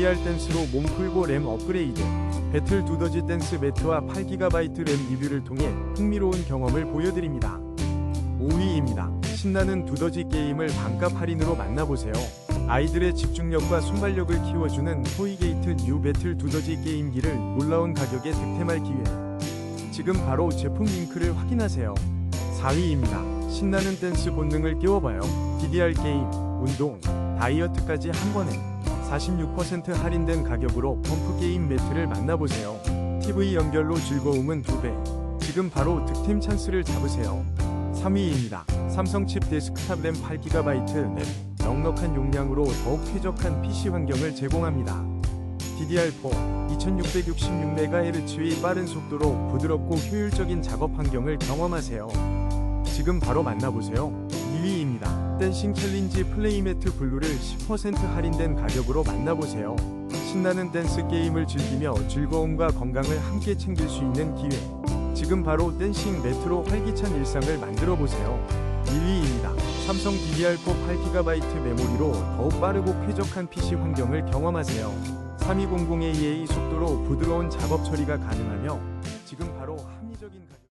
DDR 댄스로 몸 풀고 램 업그레이드 배틀 두더지 댄스 매트와 8GB 램 리뷰를 통해 흥미로운 경험을 보여드립니다. 5위입니다. 신나는 두더지 게임을 반값 할인으로 만나보세요. 아이들의 집중력과 순발력을 키워주는 토이게이트 뉴 배틀 두더지 게임기를 놀라운 가격에 득템할 기회. 지금 바로 제품 링크를 확인하세요. 4위입니다. 신나는 댄스 본능을 깨워봐요. DDR 게임, 운동, 다이어트까지 한 번에 46% 할인된 가격으로 펌프 게임 매트를 만나보세요. TV 연결로 즐거움은 2배. 지금 바로 득템 찬스를 잡으세요. 3위입니다. 삼성 칩 데스크탑 램 8GB 램 넉넉한 용량으로 더욱 쾌적한 PC 환경을 제공합니다. DDR4 2666MHz의 빠른 속도로 부드럽고 효율적인 작업 환경을 경험하세요. 지금 바로 만나보세요. 2위입니다. 댄싱 챌린지 플레이매트 블루를 10% 할인된 가격으로 만나보세요. 신나는 댄스 게임을 즐기며 즐거움과 건강을 함께 챙길 수 있는 기회. 지금 바로 댄싱 매트로 활기찬 일상을 만들어 보세요. 1위입니다. 삼성 DDR4 8GB 메모리로 더욱 빠르고 쾌적한 PC 환경을 경험하세요. 3200AEA 속도로 부드러운 작업 처리가 가능하며 지금 바로 합리적인 가...